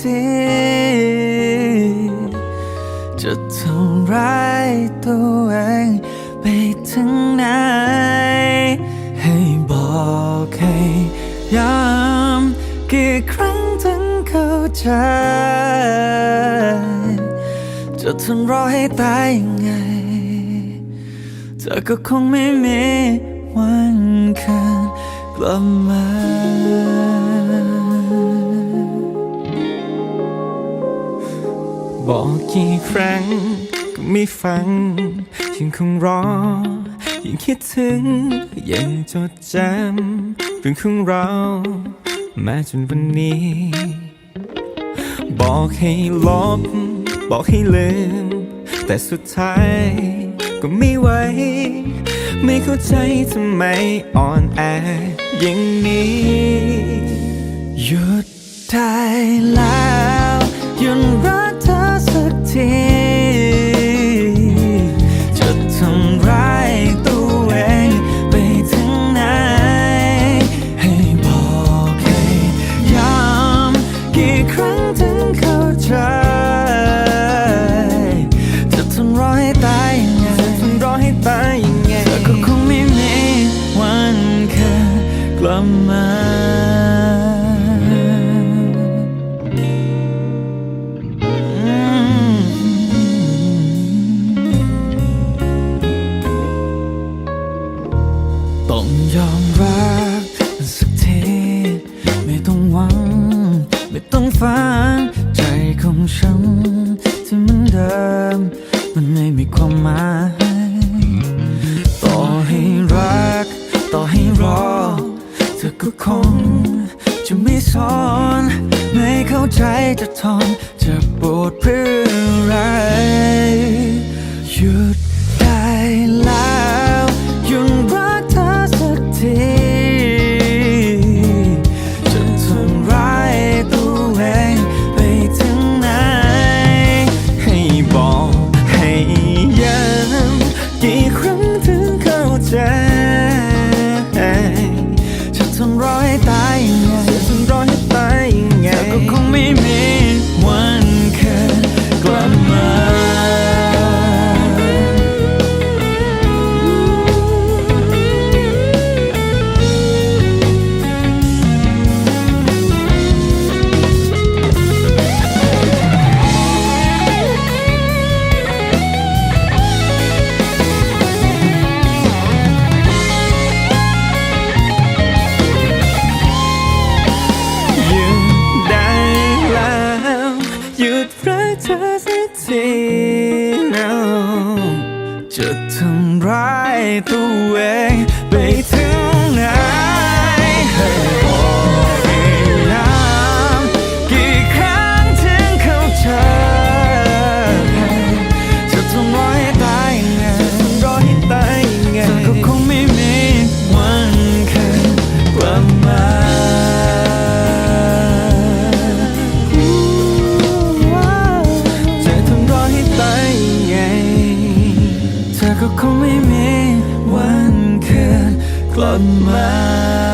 ที จะทำร้ายตัวเองไปถึงไหน ให้บอกให้ย้ำกี่ครั้งถึงเข้าใจ จะทนรอให้ตายยังไง เธอก็คงไม่มีวันคืนกลับมา บอกกี่ครั้งก็ไม่ฟังยังคงรอ ยังคิดถึง ยังจดจำเรื่องของเรามาจนวันนี้ บอกให้ลบ บอกให้ลืม แต่สุดท้ายก็ไม่ไหว ไม่เข้าใจทำไมอ่อนแออย่างนี้ หยุดได้แล้ว หยุดรัก เต้องยอมรับมันสักที ไม่ต้องหวัง ไม่ต้องฟังใจของฉันที่มือนเดิม มันไม่มีความหมาย ต่อให้รัก ต่อให้รอ เธอก็คง จะไม่สอน ไม่เข้าใจจะทนจะปวดเพื่อ ตายยังไงเสีรอให้ตายงไงก็คงไม่มีวันคืน รักเธอสักทีนะจะทำร้ายตัวเองไปถึงไหน กลับมา